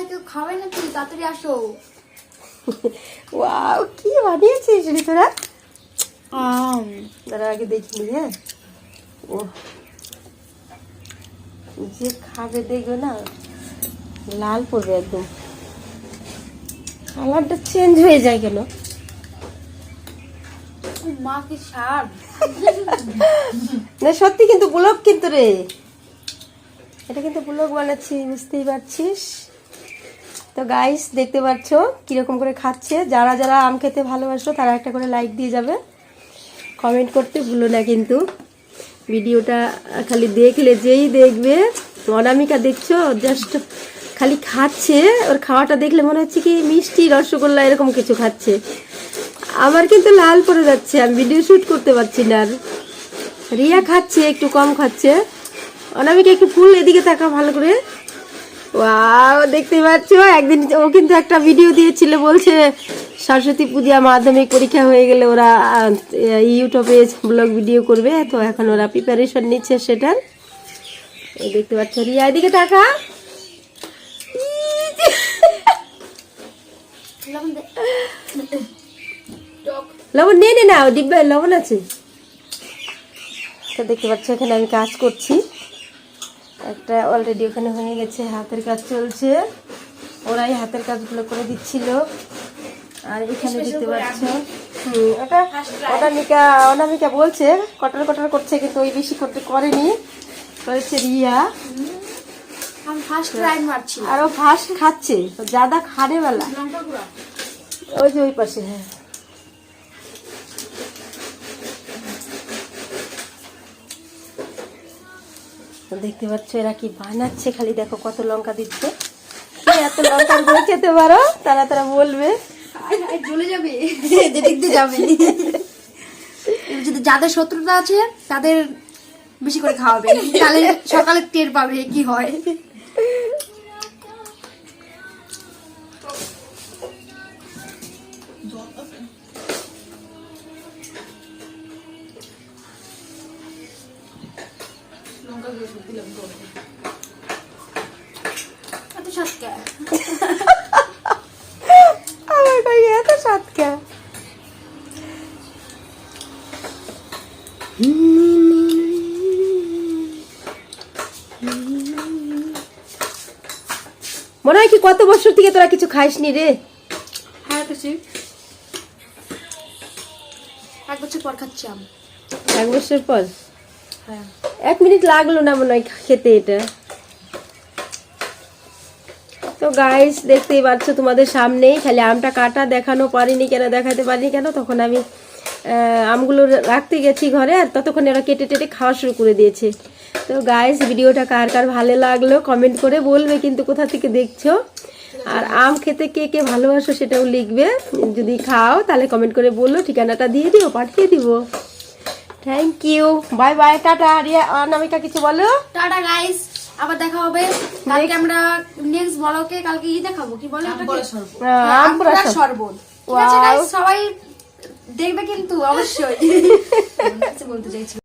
ভাই কেউ খাবে না তুই তাড়াতাড়ি আসো। ওয়াও কি বানিয়েছিস রে তোরা আম। তারা আগে দেখিনি হ্যাঁ? ও যে খাবে দেখবে না? লাল পড়বে একদম। কালারটা চেঞ্জ হয়ে যায় কেন? মা কি না সত্যি কিন্তু ব্লগ কিন্তু রে। এটা কিন্তু ব্লগ বানাচ্ছি বুঝতেই পারছিস? তো গাইস দেখতে পাচ্ছ কীরকম করে খাচ্ছে? যারা যারা আম খেতে ভালোবাসো তারা একটা করে লাইক দিয়ে যাবে। কমেন্ট করতে ভুলো না কিন্তু। ভিডিওটা খালি দেখলে যেই দেখবে, অনামিকা দেখছ? জাস্ট খালি খাচ্ছে। ওর খাওয়াটা দেখলে মনে হচ্ছে কি মিষ্টি রসগোল্লা এরকম কিছু খাচ্ছে। আমার কিন্তু লাল পড়ে যাচ্ছে, আমি ভিডিও শ্যুট করতে পারছি না। আর রিয়া খাচ্ছে, একটু কম খাচ্ছে। অনামিকা একটু ফুল এদিকে থাকা ভালো করে। ওয়াও দেখতে পাচ্ছ? একদিন ও কিন্তু একটা ভিডিও দিয়েছিল, বলছে, সরস্বতী পূজা মাধ্যমিক পরীক্ষা হয়ে গেলে ওরা ইউটিউবে ব্লগ ভিডিও করবে। তো এখন ওরা প্রিপারেশন নিচ্ছে সেটার দেখতে পাচ্ছ, রিয়া, এদিকে টাকা লবণ নিয়ে নে, না ডিব্বায় লবণ আছে। দেখতে পাচ্ছ, এখানে আমি কাজ করছি। একটা অলরেডি ওখানে হয়ে গেছে হাতের কাজ চলছে। ওরাই হাতের কাজগুলো করে দিচ্ছিল। আর এখানে দেখতে পাচ্ছ ওটা অনামিকা অনামিকা বলছে কটার কটার করছে কিন্তু ওই বেশি করতে করেনি। করেছে রিয়া। আর ও ফার্স্ট খাচ্ছে জাদা খারে বেলা। ওই যে ওই পাশে হ্যাঁ। দেখতে পাচ্ছ এরা কি বানাচ্ছে? খালি দেখো কত লঙ্কা দিচ্ছে। এত লঙ্কা গুলো খেতে পারো? তারা তারা বলবে। জ্বলে যাবে। যেদিক দিয়ে যাবে। যদি যাদের শত্রুতা আছে তাদের বেশি করে খাওয়াবে। তাহলে সকালে টের পাবে কি হয়। এত সাতটা আমার কই এত সাতকা মনে হয় কি কত বছর থেকে তোরা কিছু খাইসনি রে? হ্যাঁ খুশি এক বছর পর খাচ্ছি আম। এক বছর পর? হ্যাঁ। এক মিনিট লাগল না মনে হয় খেতে এটা। তো গাইস দেখতেই পাচ্ছ তোমাদের সামনেই খালি আমটা কাটা দেখানো পারিনি কেন, দেখাতে পারিনি কেন, তখন আমি আমগুলো রাখতে গেছি ঘরে আর ততক্ষণ ওরা কেটে টেটে খাওয়া শুরু করে দিয়েছে। তো গাইস ভিডিওটা কার কার ভালো লাগল কমেন্ট করে বলবে কিন্তু কোথা থেকে দেখছ? আর আম খেতে কে কে ভালোবাসো সেটাও লিখবে। যদি খাও তাহলে কমেন্ট করে বলল ঠিকানাটা দিয়ে দিও, পাঠিয়ে দিব। Thank you bye bye tata Riya Anamika কিছু বলো? টাটা গাইস আবার দেখা হবে। কালকে আমরা নেক্সট ব্লগে কালকে ই দেখাবো? কি বলে আমপুরা শরবত। ঠিক আছে গাইস সবাই দেখবে কিন্তু অবশ্যই। বলতে চাইছি।